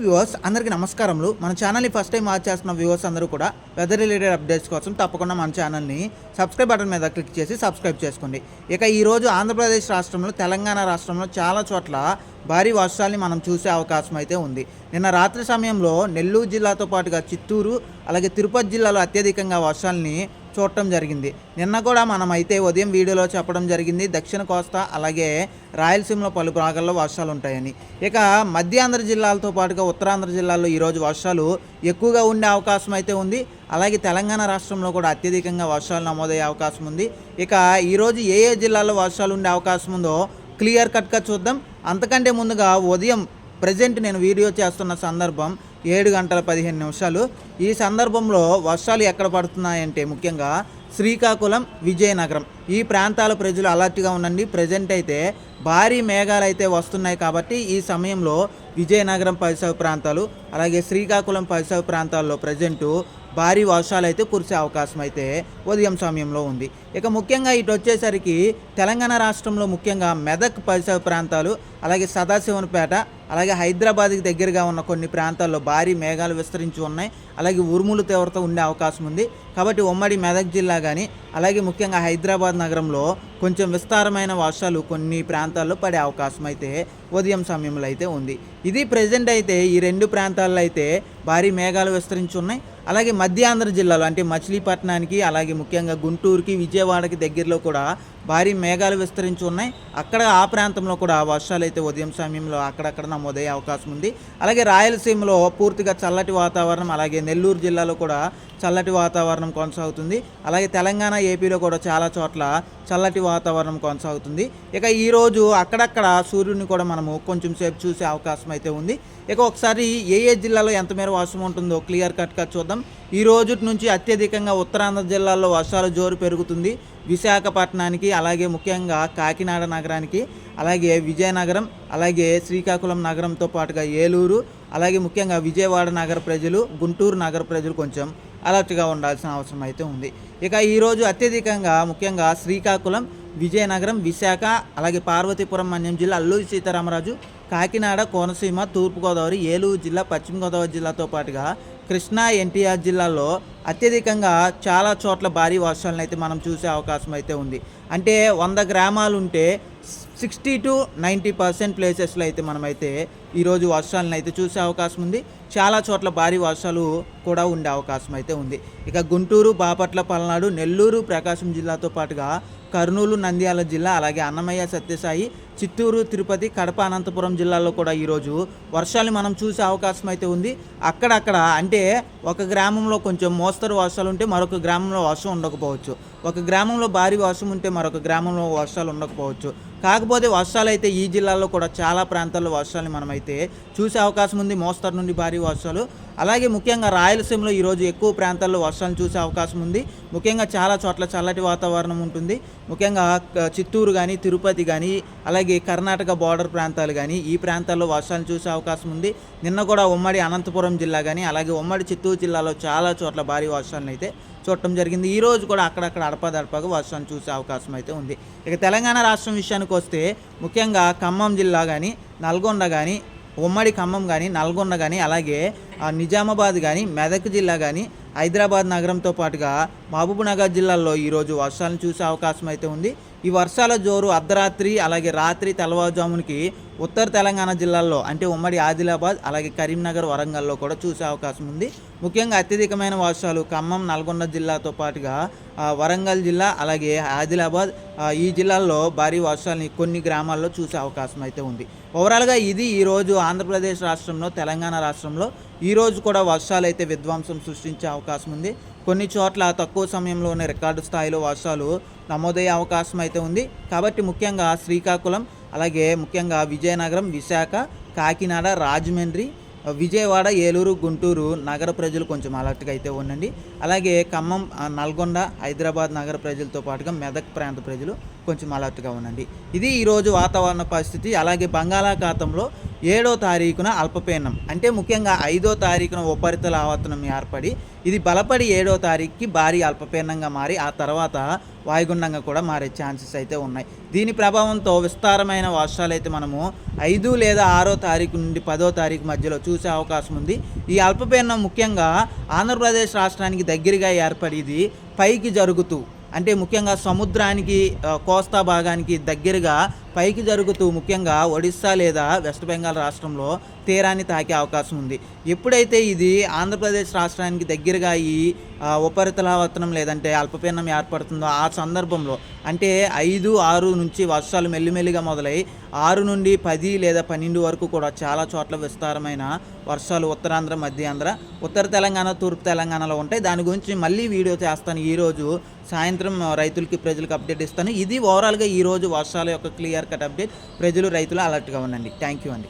Viewers అందరికీ నమస్కారములు. మన ఛానల్ని ఫస్ట్ టైం వాచ్ చేస్తున్న వ్యూవర్స్ అందరూ కూడా వెదర్ రిలేటెడ్ అప్డేట్స్ కోసం తప్పకుండా మన ఛానల్ని సబ్స్క్రైబ్ బటన్ మీద క్లిక్ చేసి సబ్స్క్రైబ్ చేసుకోండి. ఇక ఈరోజు ఆంధ్రప్రదేశ్ రాష్ట్రంలో తెలంగాణ రాష్ట్రంలో చాలా చోట్ల భారీ వర్షాలని మనం చూసే అవకాశం అయితే ఉంది. నిన్న రాత్రి సమయంలో నెల్లూరు జిల్లాతో పాటుగా చిత్తూరు అలాగే తిరుపతి జిల్లాలో అత్యధికంగా వర్షాలని చూడటం జరిగింది. నిన్న కూడా మనం అయితే ఉదయం వీడియోలో చెప్పడం జరిగింది. దక్షిణ కోస్తా అలాగే రాయలసీమలో పలు భాగాల్లో వర్షాలు ఉంటాయని. ఇక మధ్యాంధ్ర జిల్లాలతో పాటుగా ఉత్తరాంధ్ర జిల్లాల్లో ఈరోజు వర్షాలు ఎక్కువగా ఉండే అవకాశం అయితే ఉంది. అలాగే తెలంగాణ రాష్ట్రంలో కూడా అత్యధికంగా వర్షాలు నమోదయ్యే అవకాశం ఉంది. ఇక ఈరోజు ఏ ఏ జిల్లాల్లో వర్షాలు ఉండే అవకాశం ఉందో క్లియర్ కట్గా చూద్దాం. అంతకంటే ముందుగా ఉదయం ప్రజెంట్ నేను వీడియో చేస్తున్న సందర్భం ఏడు గంటల పదిహేను నిమిషాలు. ఈ సందర్భంలో వర్షాలు ఎక్కడ పడుతున్నాయంటే ముఖ్యంగా శ్రీకాకుళం విజయనగరం. ఈ ప్రాంతాల ప్రజలు అలర్ట్గా ఉండండి. ప్రజెంట్ అయితే భారీ మేఘాలు అయితే వస్తున్నాయి కాబట్టి ఈ సమయంలో విజయనగరం పరిసర ప్రాంతాలు అలాగే శ్రీకాకుళం పరిసర ప్రాంతాల్లో ప్రజెంటు భారీ వర్షాలు అయితే కురిసే అవకాశం అయితే ఉదయం సమయంలో ఉంది. ఇక ముఖ్యంగా ఇటు వచ్చేసరికి తెలంగాణ రాష్ట్రంలో ముఖ్యంగా మెదక్ పరిసర ప్రాంతాలు అలాగే సదాశివనపేట అలాగే హైదరాబాద్కి దగ్గరగా ఉన్న కొన్ని ప్రాంతాల్లో భారీ మేఘాలు విస్తరించి ఉన్నాయి. అలాగే ఉరుములు తీవ్రత ఉండే అవకాశం ఉంది. కాబట్టి ఉమ్మడి మెదక్ జిల్లా కానీ అలాగే ముఖ్యంగా హైదరాబాద్ నగరంలో కొంచెం విస్తారమైన వర్షాలు కొన్ని ప్రాంతాల్లో పడే అవకాశం అయితే ఉదయం సమయంలో అయితే ఉంది. ఇది ప్రజెంట్ అయితే ఈ రెండు ప్రాంతాల్లో అయితే భారీ మేఘాలు విస్తరించి ఉన్నాయి. అలాగే మధ్యాంధ్ర జిల్లాలో అంటే మచిలీపట్నానికి అలాగే ముఖ్యంగా గుంటూరుకి విజయవాడకి దగ్గరలో కూడా భారీ మేఘాలు విస్తరించి ఉన్నాయి. అక్కడ ఆ ప్రాంతంలో కూడా వర్షాలు అయితే ఉదయం సమయంలో అక్కడక్కడ నమోదయ్యే అవకాశం ఉంది. అలాగే రాయలసీమలో పూర్తిగా చల్లటి వాతావరణం అలాగే నెల్లూరు జిల్లాలో కూడా చల్లటి వాతావరణం కొనసాగుతుంది. అలాగే తెలంగాణ ఏపీలో కూడా చాలా చోట్ల చల్లటి వాతావరణం కొనసాగుతుంది. ఇక ఈరోజు అక్కడక్కడ సూర్యుడిని కూడా మనము కొంచెం సేపు చూసే అవకాశం అయితే ఉంది. ఇక ఒకసారి ఏ ఏ జిల్లాలో ఎంత మేర వర్షం ఉంటుందో క్లియర్ కట్గా చూద్దాం. ఈ రోజు నుంచి అత్యధికంగా ఉత్తరాంధ్ర జిల్లాల్లో వర్షాల జోరు పెరుగుతుంది. విశాఖపట్నానికి అలాగే ముఖ్యంగా కాకినాడ నగరానికి అలాగే విజయనగరం అలాగే శ్రీకాకుళం నగరంతో పాటుగా ఏలూరు అలాగే ముఖ్యంగా విజయవాడ నగర ప్రజలు గుంటూరు నగర ప్రజలు కొంచెం అలర్ట్గా ఉండాల్సిన అవసరం అయితే ఉంది. ఇక ఈరోజు అత్యధికంగా ముఖ్యంగా శ్రీకాకుళం విజయనగరం విశాఖ అలాగే పార్వతీపురం మన్యం జిల్లా అల్లూరి సీతారామరాజు కాకినాడ కోనసీమ తూర్పుగోదావరి ఏలూరు జిల్లా పశ్చిమ గోదావరి జిల్లాతో పాటుగా కృష్ణా ఎన్టీఆర్ జిల్లాలో అత్యధికంగా చాలా చోట్ల భారీ వర్షాలను అయితే మనం చూసే అవకాశం అయితే ఉంది. అంటే వంద గ్రామాలు ఉంటే సిక్స్టీ టు నైంటీ పర్సెంట్ ప్లేసెస్లో అయితే మనమైతే ఈరోజు వర్షాలను అయితే చూసే అవకాశం ఉంది. చాలా చోట్ల భారీ వర్షాలు కూడా ఉండే అవకాశం అయితే ఉంది. ఇక గుంటూరు బాపట్ల పల్నాడు నెల్లూరు ప్రకాశం జిల్లాతో పాటుగా కర్నూలు నంద్యాల జిల్లా అలాగే అన్నమయ్య సత్యసాయి చిత్తూరు తిరుపతి కడప అనంతపురం జిల్లాల్లో కూడా ఈరోజు వర్షాలు మనం చూసే అవకాశం అయితే ఉంది. అక్కడక్కడ అంటే ఒక గ్రామంలో కొంచెం మోస్తరు వర్షాలు ఉంటే మరొక గ్రామంలో వర్షం ఉండకపోవచ్చు. ఒక గ్రామంలో భారీ వర్షం ఉంటే మరొక గ్రామంలో వర్షాలు ఉండకపోవచ్చు. కాకపోతే వర్షాలు అయితే ఈ జిల్లాలో కూడా చాలా ప్రాంతాల్లో వర్షాలు మనమైతే చూసే అవకాశం ఉంది. మోస్తరు నుండి భారీ వర్షాలు. అలాగే ముఖ్యంగా రాయలసీమలో ఈరోజు ఎక్కువ ప్రాంతాల్లో వర్షాలు చూసే అవకాశం ఉంది. ముఖ్యంగా చాలా చోట్ల చల్లటి వాతావరణం ఉంటుంది. ముఖ్యంగా చిత్తూరు కానీ తిరుపతి కానీ అలాగే కర్ణాటక బార్డర్ ప్రాంతాలు కానీ ఈ ప్రాంతాల్లో వర్షాలు చూసే అవకాశం ఉంది. నిన్న కూడా ఉమ్మడి అనంతపురం జిల్లా కానీ అలాగే ఉమ్మడి చిత్తూరు జిల్లాలో చాలా చోట్ల భారీ వర్షాలను అయితే చూడటం జరిగింది. ఈ రోజు కూడా అక్కడక్కడ అడపదడపగా వర్షాన్ని చూసే అవకాశం అయితే ఉంది. ఇక తెలంగాణ రాష్ట్రం విషయానికి వస్తే ముఖ్యంగా ఖమ్మం జిల్లా కానీ నల్గొండ కానీ ఉమ్మడి ఖమ్మం కానీ నల్గొండ కానీ అలాగే నిజామాబాద్ కానీ మెదక్ జిల్లా కానీ హైదరాబాద్ నగరంతో పాటుగా మహబూబ్నగర్ జిల్లాల్లో ఈరోజు వర్షాలను చూసే అవకాశం అయితే ఉంది. ఈ వర్షాల జోరు అర్ధరాత్రి అలాగే రాత్రి తెల్లవారుజామునికి ఉత్తర తెలంగాణ జిల్లాల్లో అంటే ఉమ్మడి ఆదిలాబాద్ అలాగే కరీంనగర్ వరంగల్లో కూడా చూసే అవకాశం ఉంది. ముఖ్యంగా అత్యధికమైన వర్షాలు ఖమ్మం నల్గొండ జిల్లాతో పాటుగా వరంగల్ జిల్లా అలాగే ఆదిలాబాద్ ఈ జిల్లాల్లో భారీ వర్షాలని కొన్ని గ్రామాల్లో చూసే అవకాశం అయితే ఉంది. ఓవరాల్గా ఇది ఈరోజు ఆంధ్రప్రదేశ్ రాష్ట్రంలో తెలంగాణ రాష్ట్రంలో ఈరోజు కూడా వర్షాలు అయితే విధ్వంసం సృష్టించే అవకాశం ఉంది. కొన్ని చోట్ల తక్కువ సమయంలోనే రికార్డు స్థాయిలో వర్షాలు నమోదయ్యే అవకాశం అయితే ఉంది. కాబట్టి ముఖ్యంగా శ్రీకాకుళం అలాగే ముఖ్యంగా విజయనగరం విశాఖ కాకినాడ రాజమండ్రి విజయవాడ ఏలూరు గుంటూరు నగర ప్రజలు కొంచెం అలర్ట్గా అయితే ఉండండి. అలాగే ఖమ్మం నల్గొండ హైదరాబాద్ నగర ప్రజలతో పాటుగా మెదక్ ప్రాంత ప్రజలు కొంచెం అలర్ట్గా ఉండండి. ఇది ఈరోజు వాతావరణ పరిస్థితి. అలాగే బంగాళాఖాతంలో ఏడో తారీఖున అల్పపీడనం. అంటే ముఖ్యంగా ఐదో తారీఖున ఉపరితల ఆవర్తనం ఏర్పడి ఇది బలపడి ఏడో తారీఖుకి భారీ అల్పపీడనంగా మారి ఆ తర్వాత వాయుగుండంగా కూడా మారే ఛాన్సెస్ అయితే ఉన్నాయి. దీని ప్రభావంతో విస్తారమైన వర్షాలు అయితే మనము ఐదు లేదా ఆరో తారీఖు నుండి పదో తారీఖు మధ్యలో చూసే అవకాశం ఉంది. ఈ అల్పపీడనం ముఖ్యంగా ఆంధ్రప్రదేశ్ రాష్ట్రానికి దగ్గరగా ఏర్పడి ఇది పైకి జరుగుతూ అంటే ముఖ్యంగా సముద్రానికి కోస్తా భాగానికి దగ్గరగా పైకి జరుగుతూ ముఖ్యంగా ఒడిస్సా లేదా వెస్ట్ బెంగాల్ రాష్ట్రంలో తీరాన్ని తాకే అవకాశం ఉంది. ఎప్పుడైతే ఇది ఆంధ్రప్రదేశ్ రాష్ట్రానికి దగ్గరగా ఈ ఉపరితలావర్తనం లేదంటే అల్పపీడనం ఏర్పడుతుందో ఆ సందర్భంలో అంటే ఐదు ఆరు నుంచి వర్షాలు మెల్లిమెల్లిగా మొదలై ఆరు నుండి పది లేదా పన్నెండు వరకు కూడా చాలా చోట్ల విస్తారమైన వర్షాలు ఉత్తరాంధ్ర మధ్యాంధ్ర ఉత్తర తెలంగాణ తూర్పు తెలంగాణలో ఉంటాయి. దాని గురించి మళ్ళీ వీడియో చేస్తాను. ఈరోజు సాయంత్రం రైతులకి ప్రజలకు అప్డేట్ ఇస్తాను. ఇది ఓవరాల్గా ఈరోజు వర్షాల యొక్క క్లియర్ క్లియర్ కట్ అప్డేట్. ప్రజలు రైతులు అలర్ట్గా ఉండండి. థ్యాంక్ యూ అండి.